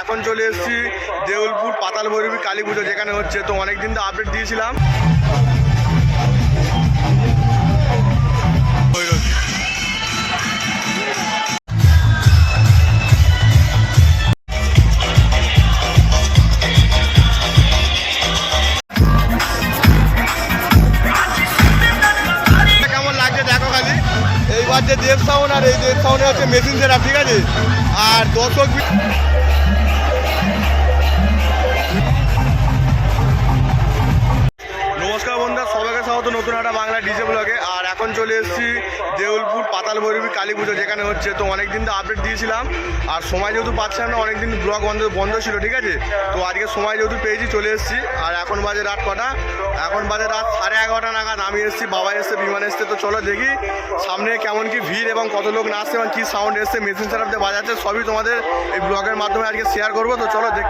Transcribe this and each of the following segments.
এখন চলে এসেছি দেউলপুর পাতাল ভৈরবী কালী পুজো, যেখানে হচ্ছে তো অনেকদিন তো আপডেট দিয়েছিলাম। এইবার যে দেব সাউন্ড আর এই দেব সাউন্ডে হচ্ছে মেশিন সেট ঠিক আছে? আর দর্শক দেউলপুর পাতাল ভৈরবী কালী পুজো যেখানে হচ্ছে। তো অনেকদিন তো আপডেট দিয়েছিলাম। আর সময় যেহেতু পাচ্ছিলাম না, অনেকদিন ব্লগ বন্ধ বন্ধ ছিল, ঠিক আছে? তো আজকে সময় যেহেতু পেয়েছি, চলে এসেছি। আর এখন বাজে রাত কটা? এখন বাজে রাত সাড়ে এগারোটা নাগাদ। আমি এসেছি, বাবা এসছে, বিমান এসছে। তো চলো দেখি সামনে কেমন কি ভিড় এবং কত লোক নাচছে এবং কী সাউন্ড এসছে মেশিন সেট দিয়ে বাজাচ্ছে, সবই তোমাদের এই ব্লগের মাধ্যমে আজকে শেয়ার করব। তো চলো দেখ।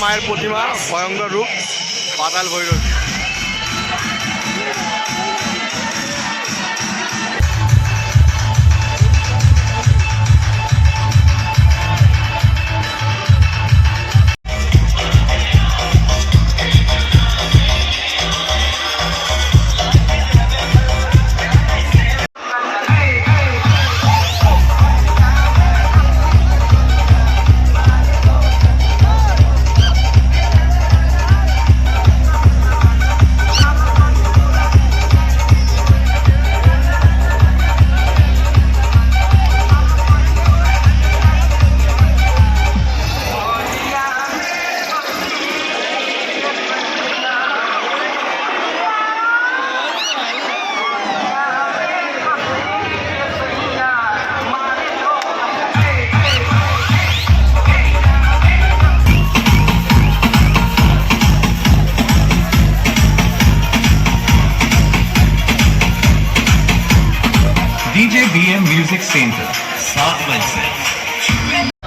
মায়ের প্রতিমা ভয়ঙ্কর রূপ পাতাল ভৈরব মিউজিক সেন্টার সাত বাইসে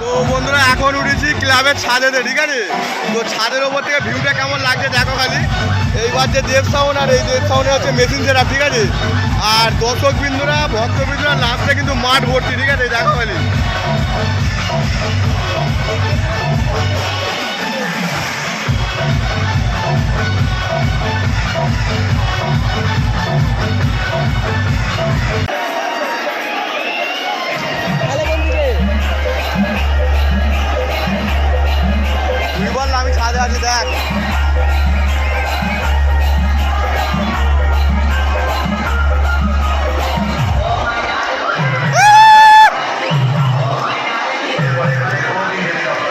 তো বন্ধুরা, এখন উঠেছি ক্লাবের ছাদেতে, ঠিক আছে? তো ছাদের ওপর থেকে ভিউটা কেমন লাগছে দেখো খালি। এইবার যে দেব সাউন্ড আর এই দেব সাউন্ডে হচ্ছে মেশিন সেরা ঠিক আছে? আর দর্শক বিন্দুরা ভক্তবিন্দুরা নাচতে কিন্তু মাঠ ভর্তি, ঠিক আছে? দেখো খালি। وإخوانه اليهود